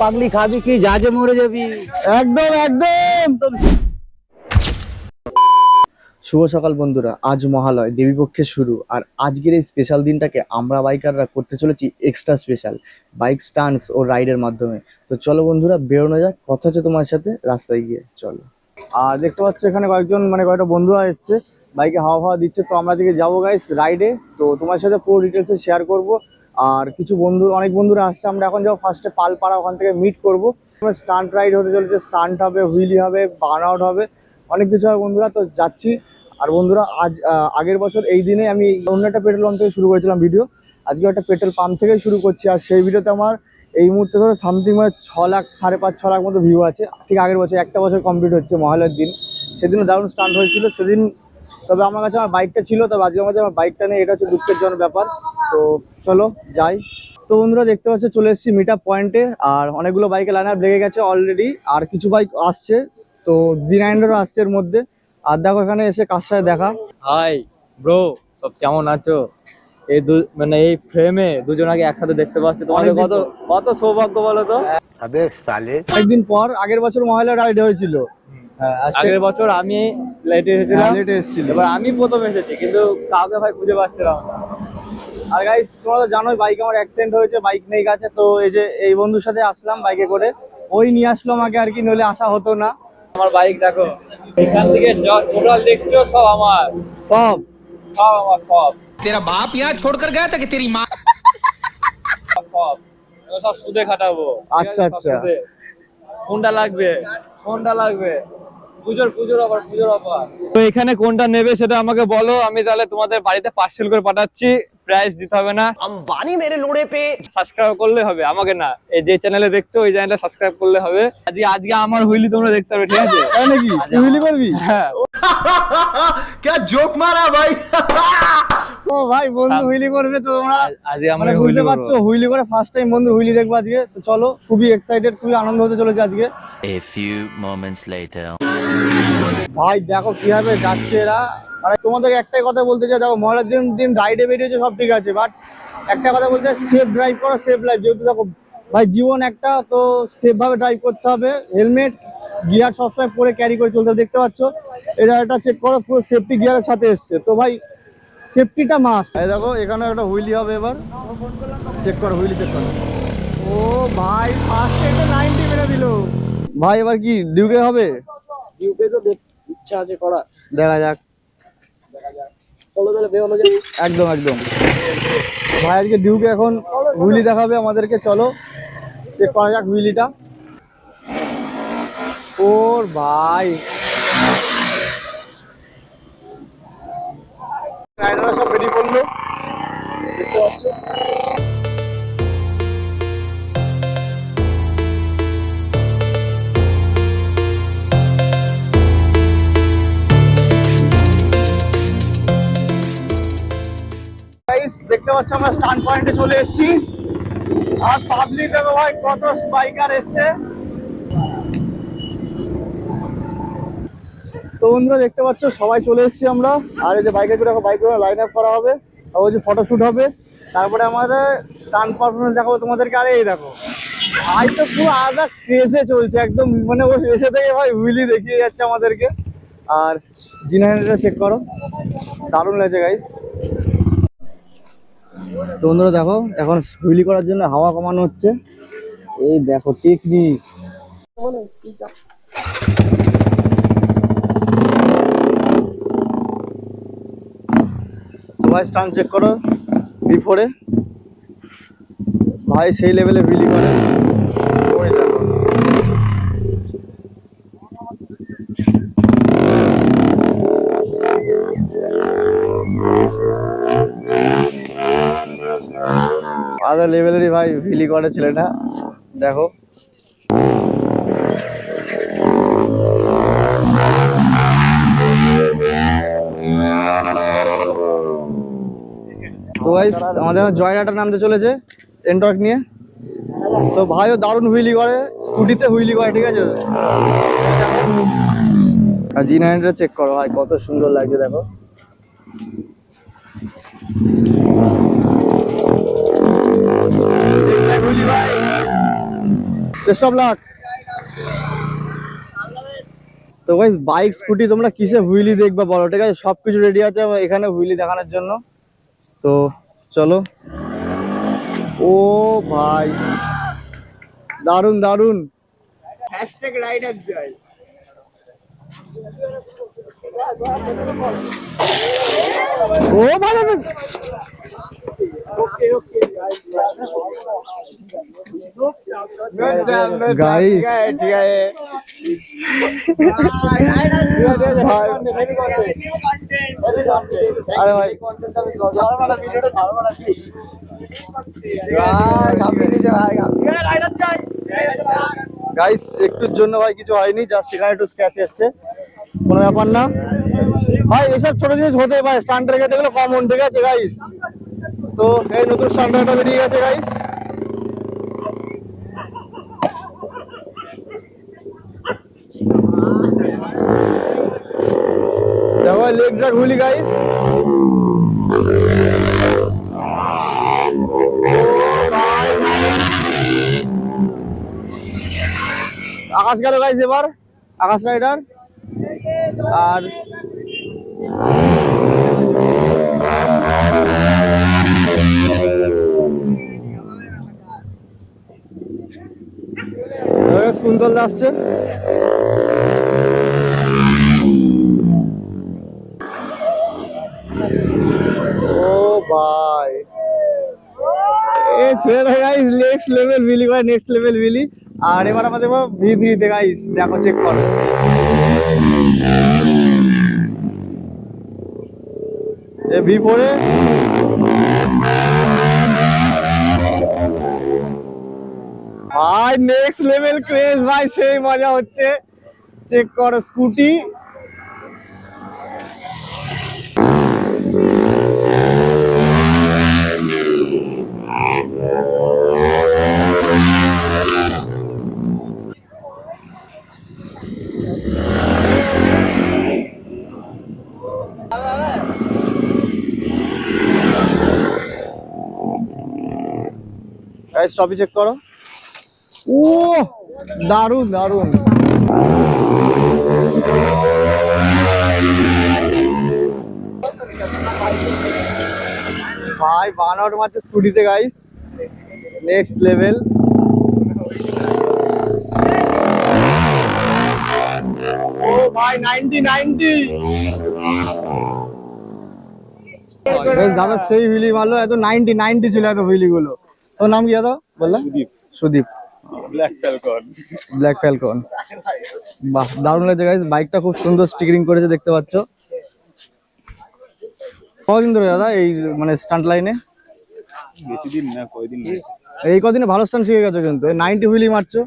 পাগলি খাবি কি? জাজে মরে যাবি। একদম একদম। শুভ সকাল বন্ধুরা আজ মহালয় দেবীপক্ষে শুরু। আর আজকের এই স্পেশাল দিনটাকে আমরা বাইকাররা করতে চলেছি এক্সট্রা স্পেশাল বাইক স্টান্টস ও রাইডের মাধ্যমে। তো চলো বন্ধুরা বেরোনো যাক কথা হচ্ছে তোমার সাথে রাস্তায় গিয়ে চলো। আর দেখতে পাচ্ছ এখানে কয়েকজন মানে কয়েকটা বন্ধুরা এসছে বাইকে হাওয়া হাওয়া দিচ্ছে। তো আমরা দিকে যাব গাইস রাইডে তো তোমার সাথে পুরো ডিটেলসে শেয়ার করব। আর কিছু বন্ধু, অনেক বন্ধুরা আসছে, আমরা এখন যাব ফার্স্টে পালপাড়া ওখান থেকে মিট করব। স্টান্ট রাইড হতে চলেছে স্টান্ট হবে হুইলি হবে বার্ন আউট হবে, অনেক কিছু হবে বন্ধুরা, তো যাচ্ছি। আর বন্ধুরা, আজ আগের বছর এই দিনে আমি অন্য একটা পেট্রোল পাম্প থেকে শুরু করেছিলাম ভিডিও আজকে একটা পেট্রোল পাম্প থেকে শুরু করছি, আর সেই ভিডিওতে আমার এই মুহূর্তে ধরো সামথিং মানে ছ লাখ, সাড়ে পাঁচ, ছ লাখ মতো ভিউ আছে। ঠিক আগের বছর, একটা বছর কমপ্লিট হচ্ছে মহালয়ের দিন। সেদিনও দারুণ স্টান্ট হয়েছিল, সেদিন তবে আমার কাছে আমার বাইকটা ছিল তবে আজকে আমার কাছে আমার বাইকটা নেই এটা হচ্ছে দুঃখের জন্য ব্যাপার। তো চলো যাই। তো বন্ধুরা দেখতে পাচ্ছ চলে এসেছি মিট আপ পয়েন্টে আর অনেকগুলো বাইকে লাইন আপ লেগে গেছে অলরেডি আর কিছু বাইক আসছে। তো জি নাইন্ডারও আসছে এর মধ্যে। আর দেখো এখানে এসে কার সাথে দেখা। হাই ব্রো সব কেমন আছো? এই দু মানে এই ফ্রেমে দুজন আগে একসাথে দেখতে পাচ্ছি। তোমাদের কত কত সৌভাগ্য বলো তো? একদিন পর আগের বছর মহিলা রাইড হয়েছিল। হ্যাঁ হ্যাঁ, আগের বছর আমি লেটে এসেছিলাম। হ্যাঁ, লেটে এসেছিলাম এবার আমি প্রথম এসেছি কিন্তু কাউকে ভাই খুঁজে পাচ্ছিলাম না। আর গাইস তোমরা তো জানোই বাইক আমার অ্যাক্সিডেন্ট হয়েছে বাইক নেই কাছে তো এই যে এই বন্ধুর সাথে আসলাম বাইকে করে। ওই নিয়ে আসলো আমাকে আর কি নইলে আসা হতো না। আমার বাইক দেখো এখান থেকে টোটাল দেখছ সব আমার। সব। সব আমার সব। তেরা বাপ ইয়া ছোড় কর গয়া তা তেরি মা সব। সব সুদে খাটাবো। আচ্ছা আচ্ছা। কোনটা লাগবে? কোনটা লাগবে? তো এখানে কোনটা নেবে সেটা আমাকে বলো আমি তাহলে তোমাদের বাড়িতে পার্সেল করে পাঠাচ্ছি। প্রাইস দিতে হবে না अंबानी मेरे लोड़े पे সাবস্ক্রাইব করলে হবে আমাকে না এই যে চ্যানেলে দেখছো ওই চ্যানেলটা সাবস্ক্রাইব করলে হবে আজকে আজকে আমার হুইলি তোমরা দেখতে পাবে ঠিক আছে তাই নাকি তুই হুইলি করবি হ্যাঁ क्या जोक मारा भाई ও ভাই বন্ধু হুইলি করবে তো তোমরা আজ- আজকে আমরা মানে হুইলি বুঝতে করবো পারছো হুইলি করে ফার্স্ট টাইম বন্ধু হুইলি দেখবো আজকে তো চলো খুবই এক্সাইটেড খুবই আনন্দ হতে চলেছে আজকে A few moments later. ভাই দেখো কীভাবে যাচ্ছে এরা। মানে তোমাদের একটাই কথা বলতে চাই দেখো মহলার দিন দিন রাইডে বেরিয়েছে সব ঠিক আছে বাট একটা কথা বলতে সেফ ড্রাইভ করো সেফ লাইফ যেহেতু দেখো ভাই জীবন একটা তো সেফ ভাবে ড্রাইভ করতে হবে। হেলমেট গিয়ার সবসময় পরে ক্যারি করে চলতে দেখতে পাচ্ছ? এটা একটা চেক করো পুরো সেফটি গিয়ারের সাথে এসছে। তো ভাই সেফটিটা মাস্ট দেখো এখানে একটা হুইলি হবে এবার। চেক করো হুইলি চেক করো। ও ভাই ফার্স্টে তো নাইনটি মেরে দিল। ভাই এবার কি ডিউকে হবে? ডিউকে তো দেখ ইচ্ছা আছে করা দেখা যাক। একদম একদম। ভাই আজকে ডিউকে এখন হুইলি দেখাবে আমাদেরকে চলো। চেক করা যাক হুইলিটা। ওর ভাই। দেখতে পাচ্ছ আমরা স্টান পয়েন্টে চলে এসেছি। আর পাবলিক দেখো ভাই, কত বাইকার এসছে। তো বন্ধুরা, দেখতে পাচ্ছ, সবাই চলে এসেছি আমরা। আর এই যে বাইকের করে বাইক লাইন আপ করা হবে। যে ফটোশুট হবে। তারপরে আমাদের স্টান পারফরমেন্স দেখাবো তোমাদেরকে। আরে এই দেখো, ভাই তো পুরো আলাদা ক্রেজে চলছে। একদম মানে ও এসে থেকে ভাই হুইলি দেখিয়ে যাচ্ছে আমাদেরকে। আর জিনাইটা চেক করো। দারুণ লাগছে গাইস তো বন্ধুরা দেখো, এখন হুইলি করার জন্য হাওয়া কমানো হচ্ছে। এই দেখো, টেকনিক। ভাই স্টান চেক করো বিফোরে ভাই সেই লেভেলে হুইলি করে। আলাদা লেভেলেরই ভাই হুইলি করে ছেলেটা। দেখো। তো ভাই আমাদের জয়রাটা নামতে চলেছে এন্টর্ক নিয়ে। তো ভাইও দারুণ হুইলি করে স্কুটিতে হুইলি করে ঠিক আছে? আর জি নাইনটা চেক করো ভাই, কত সুন্দর লাগছে, দেখো। সব লাখ তো ভাই বাইক স্কুটি তোমরা কিসে হুইলি দেখবে বলো, ঠিক আছে? সব কিছু রেডি আছে এখানে হুইলি দেখানোর জন্য। তো চলো। ও ভাই। দারুণ দারুণ ও ভাই ও ভালো গাইস একটুর জন্য ভাই কিছু হয়নি যা সেখানে একটু স্ক্যাচ এসছে। কোনো ব্যাপার না। ভাই, এসব ছোট জিনিস হতে পারে স্টান্ট রেখে দেখল কমন ঠিক আছে গাইস তো এই নতুন স্টান্ডার্ডটা বেরিয়ে গেছে গাইস গাইস আকাশ গেল গাইস এবার। আকাশ রাইডার আর কুন্তল আসছে ও ভাই। এ ছেলে গাইস নেক্সট লেভেল বিলি ভাই নেক্সট লেভেল বিলি আর এবার আমাদের ভি থ্রিতে গাইস দেখো চেক করো। ভি ফোরে ভাই নেক্সট লেভেল ক্রেজ ভাই, সেই মজা হচ্ছে। চেক করো স্কুটি সবই চেক করো। ও দারুণ দারুণ ভাই বান মারছে স্কুটিতে গাইস নেক্সট লেভেল নাইনটি দাদা, সেই এত নাইনটি ছিল এত হুইলি গুলো তোর নাম কি দাদা? বললে? Sudip. Black falcon black falcon বাহ দারুণ লাগছে গাইস বাইকটা খুব সুন্দর স্টিকারিং করেছে দেখতে পাচ্ছ। কদিন ধরে দাদা এই মানে স্টান্ট লাইনে বেশি না কয়দিন এই কদিনে ভালো স্টান্ট শিখে গেছো কিন্তু। নাইনটি হুইলি মারছো।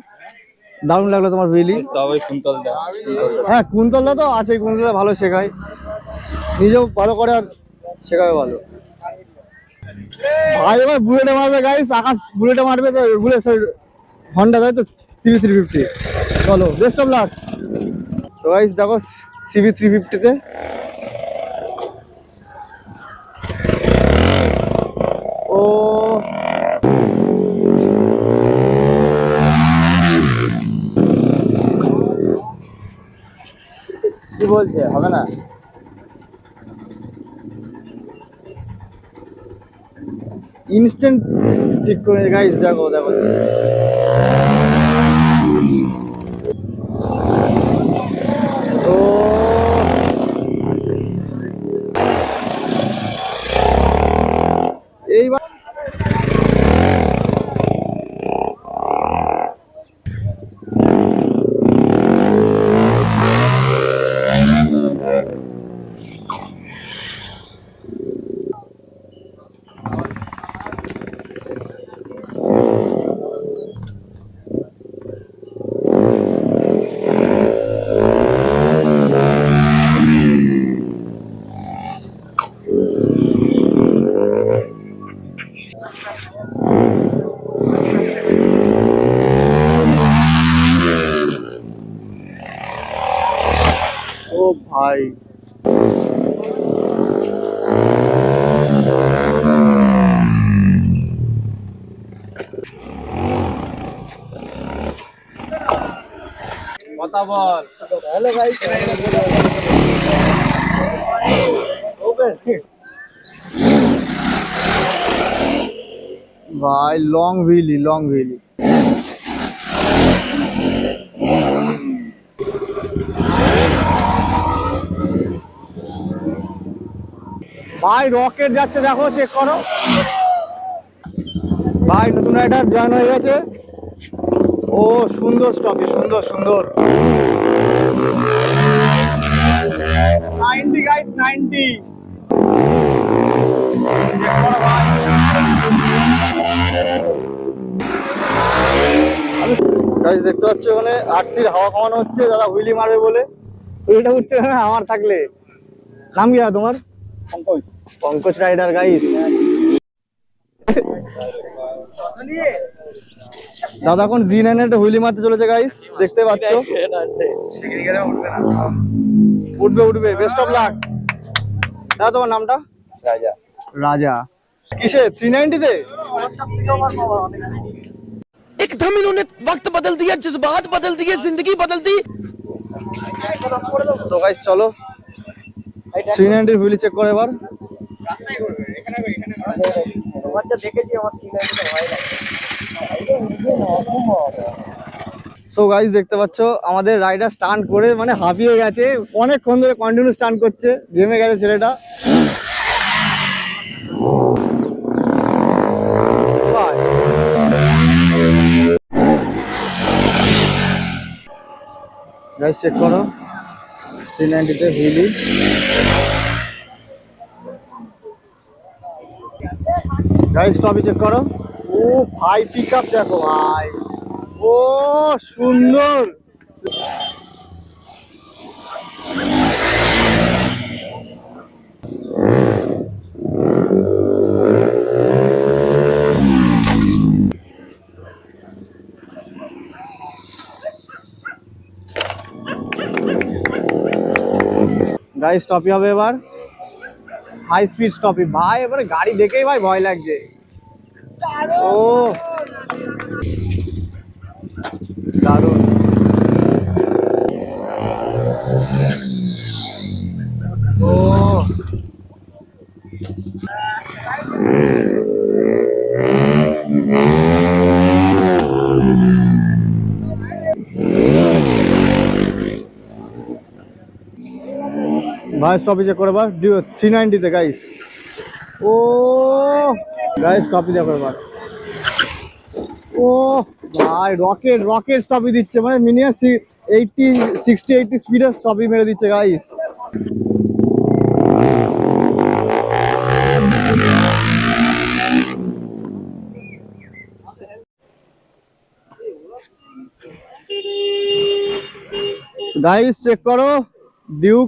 দারুণ লাগল তোমার হুইলি সবাই হ্যাঁ কুন্তলদা তো আছে কুন্তলদা ভালো শেখায়। নিজেও ভালো করে আর শেখাবে ভালো। ভাই, এবার বুলেটে মারবে গাইস আকাশ বুলেটে মারবে, তো বুলেট হন্ডা তাই তো? সিবি থ্রি ফিফটি চলো বেস্ট অফ লাক তো গাইস দেখো সিবি থ্রি ফিফটিতে ও। কি বলছে? হবে না? ইনস্ট্যান্ট ঠিক করে গাইস দেখো দেখো তো এইবার কথা বল হ্যালো গাইস ভাই লং হুইলি লং হুইলি ভাই রকেট যাচ্ছে দেখো চেক করো। ভাই নতুন রাইডার জয়েন হয়ে গেছে। ও সুন্দর স্টপি সুন্দর সুন্দর। নাইনটি গাইস নাইনটি গাইস দেখতে পাচ্ছ ওখানে আরসির হাওয়া কমানো হচ্ছে দাদা হুইলি মারবে বলে। হুইলিটা উঠছে না আমার থাকলে। নাম কি তোমার? পঙ্কজ। পঙ্কজ রাইডার গাইস দাদা এখন জি নাইন একটা হুইলি মারতে চলেছে গাইস দেখতে পাচ্ছ উঠবে উঠবে বেস্ট অফ লাক দাদা তোমার নামটা রাজা রাজা কিসে থ্রি নাইনটিতে एकदम इन्होंने वक्त बदल दिया जज्बात बदल दिए जिंदगी बदल दी তো গাইস চলো থ্রি নাইনটির হুইলি চেক করে এবার সো গাইস দেখতে পাচ্ছ, আমাদের রাইডার স্টান্ট করে মানে হাঁপিয়ে গেছে। অনেকক্ষণ ধরে কন্টিনিউ স্টান্ট করছে, ঘেমে গেছে ছেলেটা। গাইস চেক করো। থ্রি নাইনটিতে হুইলি গাইস টপি চেক করো। ও ভাই পিক আপ দেখো ভাই। ও, সুন্দর। গাইস স্টপি হবে এবার। হাই স্পিড স্টপি ভাই এবারে গাড়ি দেখেই ভাই ভয় লাগছে। ও। দারুণ। স্টপেজে করে এবার থ্রি নাইনটিতে গাইস ও গাইস স্টপি দেখো এবার ও, ভাই রকেট রকেট স্টপি দিচ্ছে। মানে মিনিমাম এইটটি সিক্সটি এইটটি স্পিডে স্টপি মেরে দিচ্ছে গাইস গাইস চেক করো। ডিউক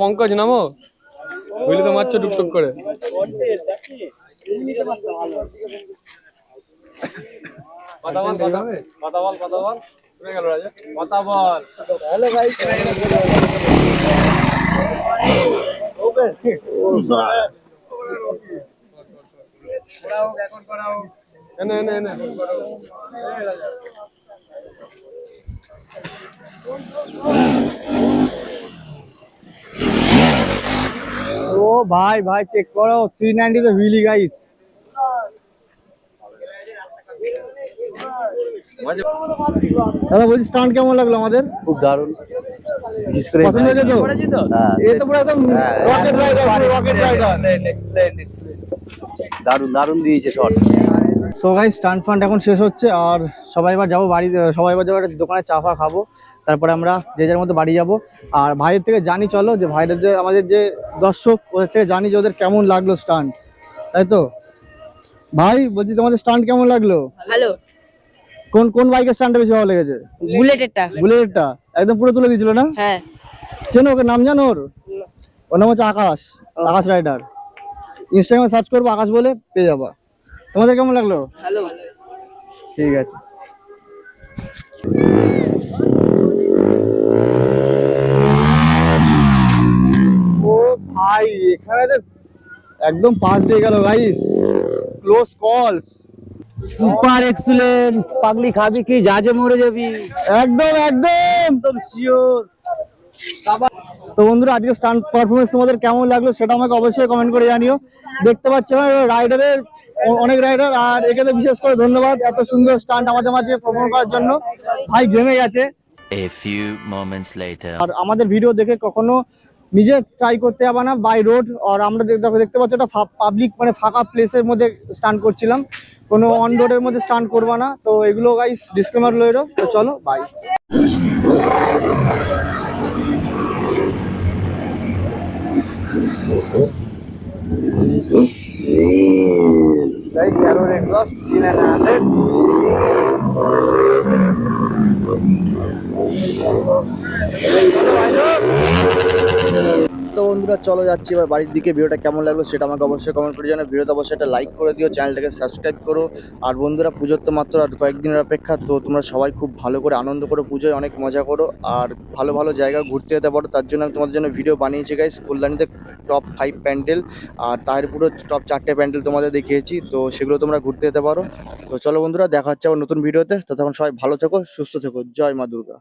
পঙ্কজ নামো? বুঝলি তো মারছো টুকটুক করে। কথা বল কথা বল রাজা। ও ভাই ভাই চেক করো থ্রি নাইনটিতে হুইলি গাইস দাদা বলছি স্টান্ট কেমন লাগল আমাদের খুব দারুণ বিশেষ করে পছন্দ হয়েছে তো হ্যাঁ, এ তো পুরো একদম রকেট রাইডার রকেট রাইডার দারুণ দারুণ দিয়েছে shot so guys stunt fund এখন শেষ হচ্ছে আর সবাই এবার যাব বাড়ি সবাই এবার যাব একটা দোকানে চা ফা খাব। তারপরে আমরা যে যার মতো বাড়ি যাব। আর ভাইয়ের থেকে জানি চলো যে ভাইদের যে আমাদের যে দর্শক ওদের থেকে জানি যে ওদের কেমন লাগল স্টান্ট তাই তো? ভাই বলছি তোমাদের স্টান্ট কেমন লাগল? ভালো। কোন কোন বাইকের স্ট্যান্ডটা বেশি ভালো লেগেছে? বুলেটেরটা। বুলেটটা একদম পুরো তুলে দিয়েছিল না? হ্যাঁ। চেনো ওকে নাম জানো ওর? ওর নাম হচ্ছে আকাশ আকাশ রাইডার। ইনস্টাগ্রামে সার্চ করব আকাশ বলে পেয়ে যাবা। তোমাদের কেমন লাগল? ভালো। ঠিক আছে। ও ভাই এখানে তো একদম পাশ দিয়ে গেল guys close calls super excellent পাগলি খাবি কি? জাজে মরে যাবি। একদম একদম। একদম শিওর তো বন্ধুরা আজকে স্টান্ট পারফরমেন্স তোমাদের কেমন লাগল সেটা আমাকে অবশ্যই কমেন্ট করে জানিও। দেখতে পাচ্ছ রাইডারের অনেক রাইডার আর এখানে বিশেষ করে ধন্যবাদ এত সুন্দর স্টান্ট আমাদের মাঝে পারফর্ম করার জন্য। ভাই ঘেমে গেছে। A few moments later. আর আমাদের ভিডিও দেখে কখনো নিজে ট্রাই করতে যাবে না বাই রোড আর আমরা দেখ- দেখতে পাচ্ছ এটা পাবলিক মানে ফাঁকা প্লেসের মধ্যে স্টান্ট করছিলাম। কোনো অন রোডের মধ্যে স্টান্ট করবা না। তো এগুলো গাইস ডিসক্লেমার লইরো তো চলো bye Guys, meron exhaust. Hindi na natin. Ano hello, hello! তো বন্ধুরা, চলো যাচ্ছি। এবার বাড়ির দিকে ভিডিওটা কেমন লাগল সেটা আমাকে অবশ্যই কমেন্ট করে জানাও। ভিডিওতে অবশ্যই একটা লাইক করে দিও, চ্যানেলটাকে সাবস্ক্রাইব করো। আর বন্ধুরা, পুজোর তো মাত্র আর কয়েকদিনের অপেক্ষা, তো তোমরা সবাই খুব ভালো করে আনন্দ করো, পুজোয় অনেক মজা করো। আর ভালো ভালো জায়গা ঘুরতে যেতে পারো, তার জন্য আমি তোমাদের জন্য ভিডিও বানিয়েছি গাইস কল্যাণীতে টপ ফাইভ প্যান্ডেল, আর তাহিরপুরও টপ চারটে প্যান্ডেল তোমাদের দেখিয়েছি, তো সেগুলো তোমরা ঘুরতে যেতে পারো। তো চলো বন্ধুরা, দেখা হচ্ছে আবার নতুন ভিডিওতে তো। তখন সবাই ভালো থেকো, সুস্থ থেকো। জয় মা দুর্গা।